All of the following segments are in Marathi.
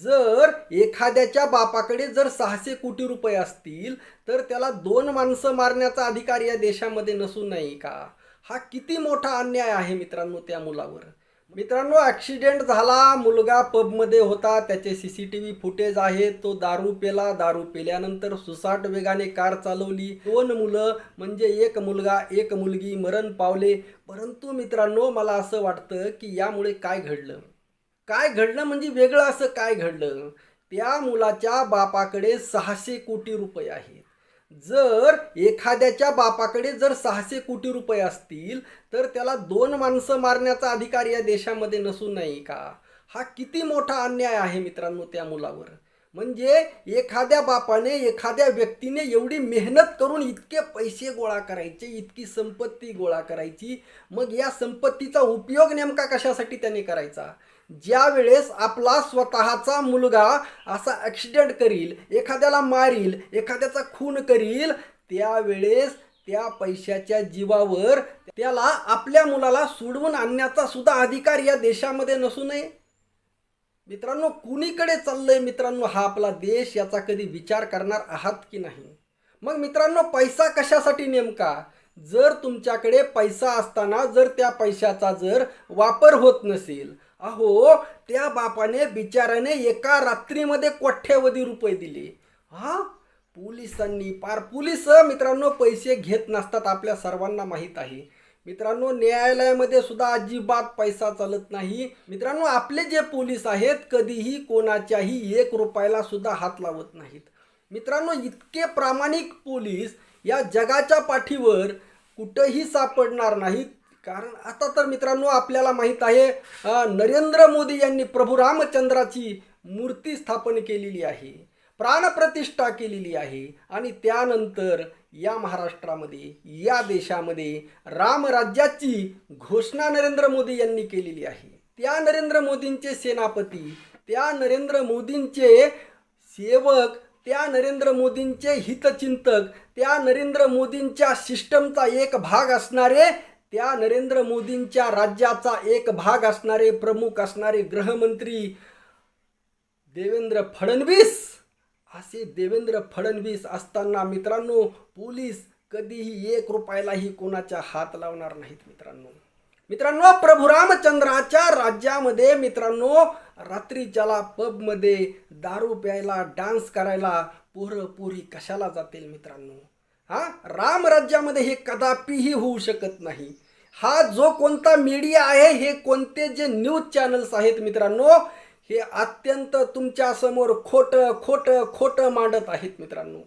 जर एखाद्याच्या बापाकडे जर सहाशे कोटी रुपये असतील तर त्याला दोन माणसं मारण्याचा अधिकार या देशामध्ये नसून नाही का? हा किती मोठा अन्याय आहे मित्रांनो त्या मुलावर. मित्रांनो ॲक्सिडेंट झाला मुलगा पबमध्ये होता त्याचे C C T V footage आहे तो दारू पेला दारू पेल्यानंतर सुसाट वेगाने कार चालवली. दोन मुलं म्हणजे एक मुलगा एक मुलगी मरण पावले. परंतु मित्रांनो मला असं वाटतं की यामुळे काय घडलं? काय घडलं म्हणजे वेगळं असं काय घडलं? त्या मुलाच्या बापाकडे सहाशे कोटी रुपये आहेत. जर एखाद्याच्या बापाकडे जर सहाशे कोटी रुपये असतील तर त्याला दोन माणसं मारण्याचा अधिकार या देशामध्ये नसून नाही का? हा किती मोठा अन्याय आहे मित्रांनो त्या मुलावर. म्हणजे एखाद्या बापाने एखाद्या व्यक्तीने एवढी मेहनत करून इतके पैसे गोळा करायचे इतकी संपत्ती गोळा करायची. मग या संपत्तीचा उपयोग नेमका कशासाठी त्याने करायचा? ज्या वेळेस आपला स्वतःचा मुलगा असा ॲक्सिडेंट करील एखाद्याला मारील एखाद्याचा खून करील त्यावेळेस त्या पैशाच्या जीवावर त्याला आपल्या मुलाला सोडवून आणण्याचा सुद्धा अधिकार या देशामध्ये नसू नये. मित्रांनो कुणीकडे चाललंय मित्रांनो हा आपला देश? याचा कधी विचार करणार आहात की नाही? मग मित्रांनो पैसा कशासाठी नेमका? जर तुमच्याकडे पैसा असताना जर त्या पैशाचा जर वापर होत नसेल अहो त्या बापाने बिचाराने एका रात्रीमध्ये कोठ्यावधी रुपये दिले. हा? पोलिसांनी पार पोलीस मित्रांनो पैसे घेत नसतात आपल्या सर्वांना माहीत आहे. मित्रांनो न्यायालयामध्ये सुद्धा अजिबात पैसा चालत नाही. मित्रांनो आपले जे पोलीस आहेत कधीही कोणाच्याही एक रुपयाला सुद्धा हात लावत नाहीत. मित्रांनो इतके प्रामाणिक पोलीस या जगाच्या पाठीवर कुठंही सापडणार नाहीत. कारण आता तर मित्रांनो आपल्याला माहीत आहे नरेंद्र मोदी यांनी प्रभू रामचंद्राची मूर्ती स्थापन केलेली आहे प्राणप्रतिष्ठा केलेली आहे आणि त्यानंतर या महाराष्ट्रामध्ये या देशामध्ये रामराज्याची घोषणा नरेंद्र मोदी यांनी केलेली आहे. त्या नरेंद्र मोदींचे सेनापती त्या नरेंद्र मोदींचे सेवक त्या नरेंद्र मोदींचे हितचिंतक त्या नरेंद्र मोदींच्या सिस्टमचा एक भाग असणारे त्या नरेंद्र मोदींच्या राज्याचा एक भाग असणारे प्रमुख असणारे गृहमंत्री देवेंद्र फडणवीस. असे देवेंद्र फडणवीस असताना मित्रांनो पोलीस कधीही एक रुपयालाही कोणाच्या हात लावणार नाहीत मित्रांनो. मित्रांनो प्रभू रामचंद्राच्या राज्यामध्ये मित्रांनो रात्रीच्याला पबमध्ये दारू प्यायला डान्स करायला पोरं पोरी कशाला जातील मित्रांनो? हा? राम राज्यामध्ये हे कदापिही होऊ शकत नाही. हा जो कोणता मीडिया आहे हे कोणते जे न्यूज चॅनल्स आहेत मित्रांनो हे अत्यंत तुमच्यासमोर खोटं खोटं खोटं मांडत आहेत मित्रांनो.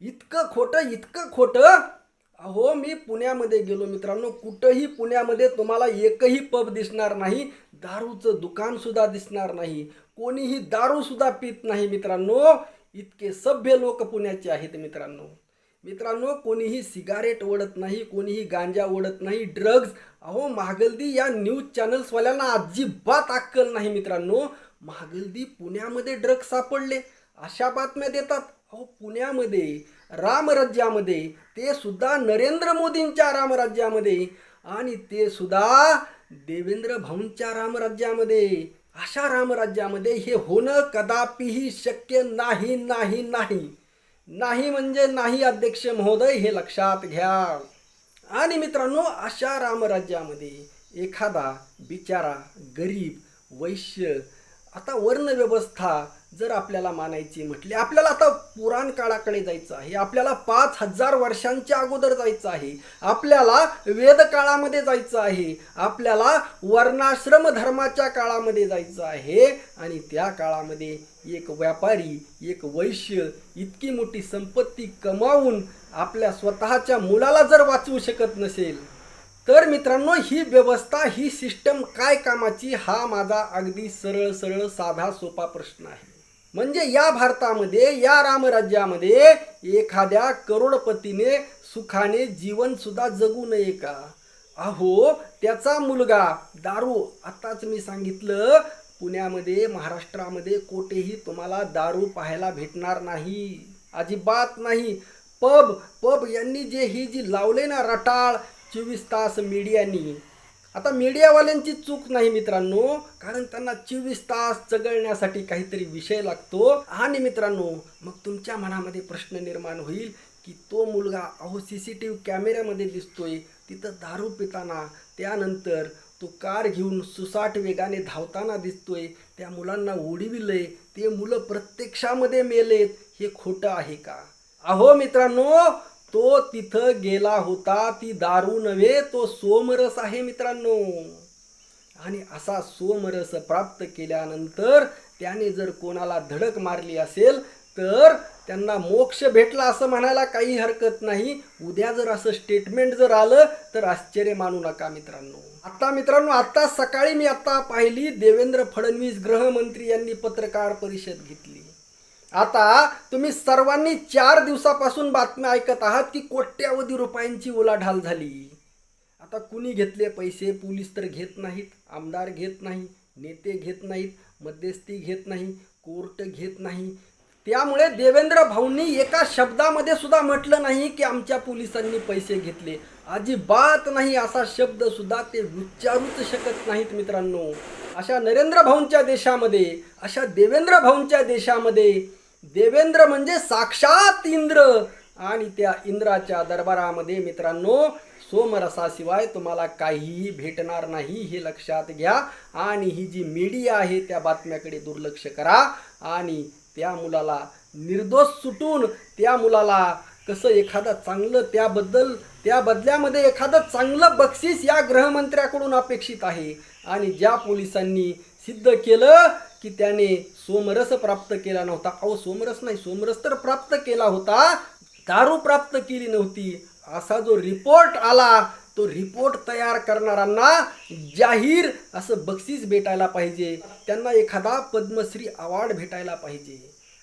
इतकं खोटं इतकं खोटं. अहो मी पुण्यामध्ये गेलो मित्रांनो. कुठंही पुण्यामध्ये तुम्हाला एकही पब दिसणार नाही. दारूचं दुकान सुद्धा दिसणार नाही. कोणीही दारू सुद्धा पित नाही मित्रांनो. इतके सभ्य लोक पुण्याचे आहेत मित्रांनो. मित्रांनो कोणीही सिगारेट ओढत नाही कोणीही गांजा ओढत नाही ड्रग्ज अहो महागलदी या न्यूज चॅनल्सवाल्यांना अजिबात अक्कल नाही मित्रांनो. महागलदी पुण्यामध्ये ड्रग्ज सापडले. अशा बातम्या देतात. अहो पुण्यामध्ये रामराज्यामध्ये ते सुद्धा नरेंद्र मोदींच्या रामराज्यामध्ये आणि ते सुद्धा देवेंद्र भाऊंच्या रामराज्यामध्ये. अशा रामराज्यामध्ये हे होणं कदापिही शक्य नाही नाही नाही. नाही म्हणजे नाही अध्यक्ष महोदय हे लक्षात घ्या. आणि मित्रांनो अशा रामराज्यामध्ये एखादा बिचारा गरीब वैश्य आता वर्णव्यवस्था जर आपल्याला मानायची म्हटली आपल्याला आता पुराण काळाकडे जायचं आहे आपल्याला पाच हजार वर्षांच्या अगोदर जायचं आहे आपल्याला वेद काळामध्ये जायचं आहे आपल्याला वर्णाश्रम धर्माच्या काळामध्ये जायचं आहे आणि त्या काळामध्ये एक व्यापारी एक वैश्य इतकी मोठी संपत्ती कमावून आपल्या स्वतःच्या मुलाला जर वाचवू शकत नसेल तर मित्रांनो ही व्यवस्था ही सिस्टम काय कामाची हा माझा अगदी सरळ सरळ साधा सोपा प्रश्न आहे. म्हणजे या भारतामध्ये या रामराज्यामध्ये एखाद्या करोडपतीने सुखाने जीवन सुद्धा जगू नये का? अहो त्याचा मुलगा दारू आताच मी सांगितलं पुण्यामध्ये महाराष्ट्रामध्ये कोठेही तुम्हाला दारू पाहायला भेटणार नाही. अजिबात नाही. पब पब यांनी जे ही जी लावले ना रटाळ चोवीस तास मीडियानी. आता मीडियावाल्यांची चूक नाही मित्रांनो कारण त्यांना चोवीस तास चगळण्यासाठी काहीतरी विषय लागतो. आणि मित्रांनो मग तुमच्या मनामध्ये प्रश्न निर्माण होईल की तो मुलगा अहो सी सी टी व्ही कॅमेऱ्यामध्ये दिसतोय तिथं दारू पिताना त्यानंतर तो कार घेऊन सुसाट वेगाने धावताना दिसतोय त्या मुलांना उडविलंय ते मुलं प्रत्यक्षामध्ये मेलेत हे खोटं आहे का? अहो मित्रांनो तो तिथं गेला होता ती दारू नव्हे तो सोमरस आहे मित्रांनो. आणि असा सोमरस प्राप्त केल्यानंतर त्याने जर कोणाला धडक मारली असेल तर त्यांना मोक्ष भेटला असं म्हणायला काही हरकत नाही. उद्या जर असं स्टेटमेंट जर आलं तर आश्चर्य मानू नका मित्रांनो. आता मित्रांनो आता सकाळी मी आता पाहिली देवेंद्र फडणवीस गृहमंत्री यांनी पत्रकार परिषद घेतली. आता तुम्ही सर्वांनी चार दिवसापासून बातम्या ऐकत आहात की कोट्यावधी रुपयांची उलाढाल झाली. आता कुणी घेतले पैसे? पोलीस तर घेत नाहीत आमदार घेत नाही नेते घेत नाहीत मध्यस्थी घेत नाही कोर्ट घेत नाही. त्यामुळे देवेंद्र भाऊंनी एका शब्दामध्ये सुद्धा म्हटलं नाही की आमच्या पोलिसांनी पैसे घेतले. अजिबात नाही असा शब्द सुद्धा ते उच्चारूच शकत नाहीत मित्रांनो. अशा नरेंद्र भाऊंच्या देशामध्ये अशा देवेंद्र भाऊंच्या देशामध्ये देवेंद्र म्हणजे साक्षात इंद्र. आणि त्या इंद्राच्या दरबारामध्ये मित्रांनो सोमरसाशिवाय तुम्हाला काहीही भेटणार नाही हे लक्षात घ्या. आणि ही जी मीडिया आहे त्या बातम्याकडे दुर्लक्ष करा. आणि त्या मुलाला निर्दोष सुटून त्या मुलाला कसं एखादं चांगलं त्याबद्दल त्या बदल्यामध्ये एखादं चांगलं बक्षीस या गृहमंत्र्याकडून अपेक्षित आहे. आणि ज्या पोलिसांनी सिद्ध केलं की त्याने सोमरस प्राप्त केला नव्हता. अहो सोमरस नाही सोमरस तर प्राप्त केला होता. दारू प्राप्त केली नव्हती. असा जो रिपोर्ट आला तो रिपोर्ट तयार करणाऱ्यांना जाहीर असं बक्षीस भेटायला पाहिजे. त्यांना एखादा पद्मश्री अवॉर्ड भेटायला पाहिजे.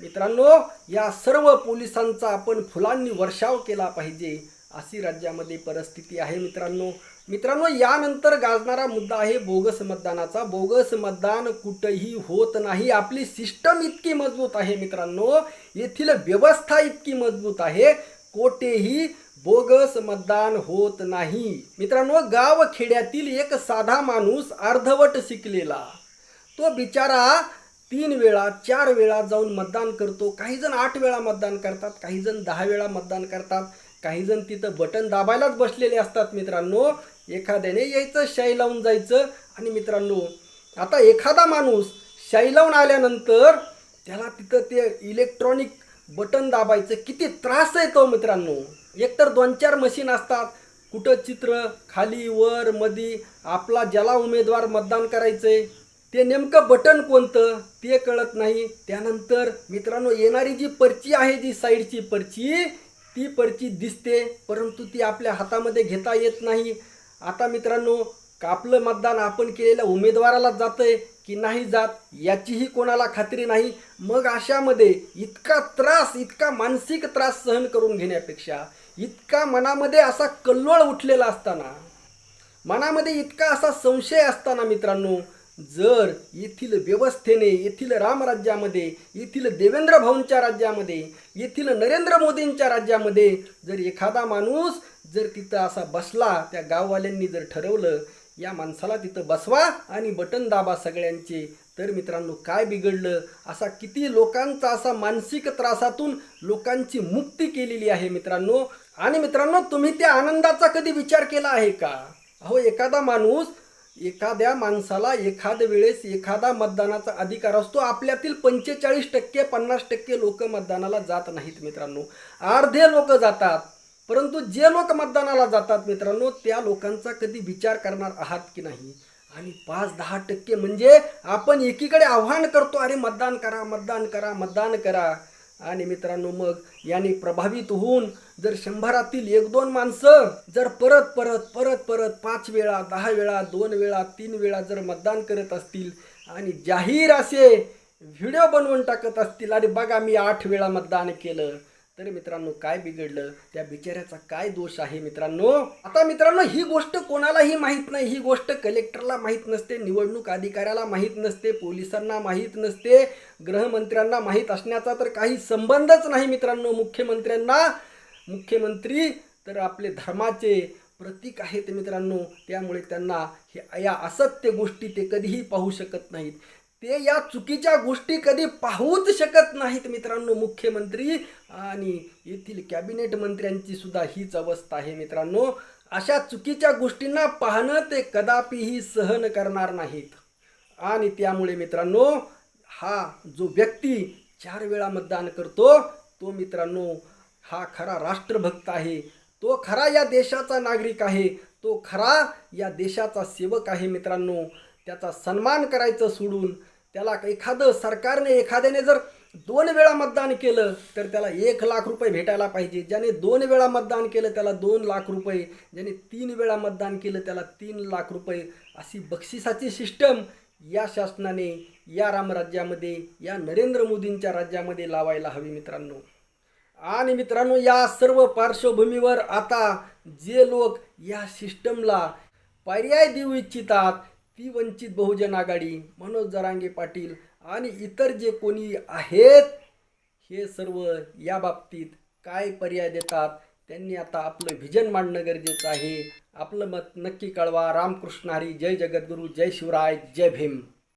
मित्रांनो या सर्व पोलिसांचा आपण फुलांनी वर्षाव केला पाहिजे. अशी राज्यामध्ये परिस्थिती आहे मित्रांनो. मित्रांनो यानंतर गाजणारा मुद्दा आहे बोगस मतदानाचा. बोगस मतदान कुठंही होत नाही. आपली सिस्टम इतकी मजबूत आहे मित्रांनो. येथील व्यवस्था इतकी मजबूत आहे. कोठेही बोगस मतदान होत नाही. मित्रांनो गाव खेड्यातील एक साधा माणूस अर्धवट शिकलेला. तो बिचारा तीन वेळा चार वेळा जाऊन मतदान करतो. काही जण आठ वेळा मतदान करतात काही जण दहा वेळा मतदान करतात. काही जण तिथं बटन दाबायलाच बसलेले असतात मित्रांनो. एखाद्याने यायचं शाई लावून जायचं. आणि मित्रांनो आता एखादा माणूस शाई लावून आल्यानंतर त्याला तिथं ते इलेक्ट्रॉनिक बटन दाबायचं किती त्रास आहे तो मित्रांनो. एकतर दोन चार मशीन असतात. कुठं चित्र खाली वर मधी आपला ज्याला उमेदवार मतदान करायचंय ते नेमकं बटन कोणतं ते कळत नाही. त्यानंतर मित्रांनो येणारी जी पर्ची आहे जी साईडची पर्ची ती पर्ची दिसते परंतु ती आपल्या हातामध्ये घेता येत नाही. आता मित्रांनो कापलं मतदान आपण केलेल्या उमेदवाराला जातंय की नाही जात याचीही कोणाला खात्री नाही. मग अशामध्ये इतका त्रास इतका मानसिक त्रास सहन करून घेण्यापेक्षा इतका मनामध्ये असा कल्लोळ उठलेला असताना मनामध्ये इतका असा संशय असताना मित्रांनो जर येथील व्यवस्थेने येथील रामराज्यामध्ये येथील देवेंद्र भाऊंच्या राज्यामध्ये येथील नरेंद्र मोदींच्या राज्यामध्ये जर एखादा माणूस जर तिथं असा बसला त्या गाववाल्यांनी जर ठरवलं या माणसाला तिथं बसवा आणि बटन दाबा सगळ्यांचे. तर मित्रांनो काय बिघडलं? असा किती लोकांचा असा मानसिक त्रासातून लोकांची मुक्ती केलेली आहे मित्रांनो. आणि मित्रांनो तुम्ही त्या आनंदाचा कधी विचार केला आहे का? अहो एखादा माणूस एखाद्या माणसाला एखाद्या वेळेस एखादा मतदानाचा अधिकार असतो. आपल्यातील पंचेचाळीस टक्के पन्नास टक्के लोक मतदानाला जात नाहीत मित्रांनो. अर्धे लोक जातात. परंतु जे लोक मतदानाला जातात मित्रांनो त्या लोकांचा कधी विचार करणार आहात की नाही? आणि पाच दहा टक्के म्हणजे आपण एकीकडे आव्हान करतो अरे मतदान करा मतदान करा मतदान करा. आणि मित्रांनो मग याने प्रभावित होऊन जर शंभरातील एक दोन माणसं जर परत परत परत परत पाच वेळा दहा वेळा दोन वेळा तीन वेळा जर मतदान करत असतील आणि जाहीर असे व्हिडिओ बनवून टाकत असतील अरे बघा मी आठ वेळा मतदान केलं. तर मित्रांनो काय बिघडलं? त्या बिचाऱ्याचा काय दोष आहे मित्रांनो? आता मित्रांनो ही गोष्ट कोणालाही माहीत नाही. ही गोष्ट कलेक्टरला माहीत नसते निवडणूक अधिकाऱ्याला माहीत नसते पोलिसांना माहीत नसते गृहमंत्र्यांना माहीत असण्याचा तर काही संबंधच नाही मित्रांनो मुख्यमंत्र्यांना. मुख्यमंत्री तर आपले धर्माचे प्रतीक आहेत मित्रांनो त्यामुळे त्यांना हे या असत्य गोष्टी ते कधीही पाहू शकत नाहीत. ते या चुकीच्या गोष्टी कधी पाहूच शकत नाहीत मित्रांनो मुख्यमंत्री. आणि येथील कॅबिनेट मंत्र्यांची सुद्धा हीच अवस्था आहे मित्रांनो. अशा चुकीच्या गोष्टींना पाहणं ते कदापिही सहन करणार नाहीत. आणि त्यामुळे मित्रांनो हा जो व्यक्ती चार वेळा मतदान करतो तो मित्रांनो हा खरा राष्ट्रभक्त आहे. तो खरा या देशाचा नागरिक आहे. तो खरा या देशाचा सेवक आहे मित्रांनो. त्याचा सन्मान करायचं सोडून त्याला एखादं सरकारने एखाद्याने जर दोन वेळा मतदान केलं तर त्याला एक लाख रुपये भेटायला पाहिजे. ज्याने दोन वेळा मतदान केलं त्याला दोन लाख रुपये. ज्याने तीन वेळा मतदान केलं त्याला तीन लाख रुपये. अशी बक्षिसाची सिस्टम या शासनाने या रामराज्यामध्ये या नरेंद्र मोदींच्या राज्यामध्ये लावायला हवी मित्रांनो. आणि मित्रांनो या सर्व पार्श्वभूमीवर आता जे लोक या सिस्टमला पर्याय देऊ इच्छितात ती वंचित बहुजन आघाडी मनोज जरांगे पाटील आणि इतर जे कोणी आहेत हे सर्व या बाबतीत काय पर्याय देतात त्यांनी आता आपलं व्हिजन मांडणं गरजेचं आहे. आपलं मत नक्की कळवा. रामकृष्ण हरी जय जगद्गुरू जय शिवराय जय भीम.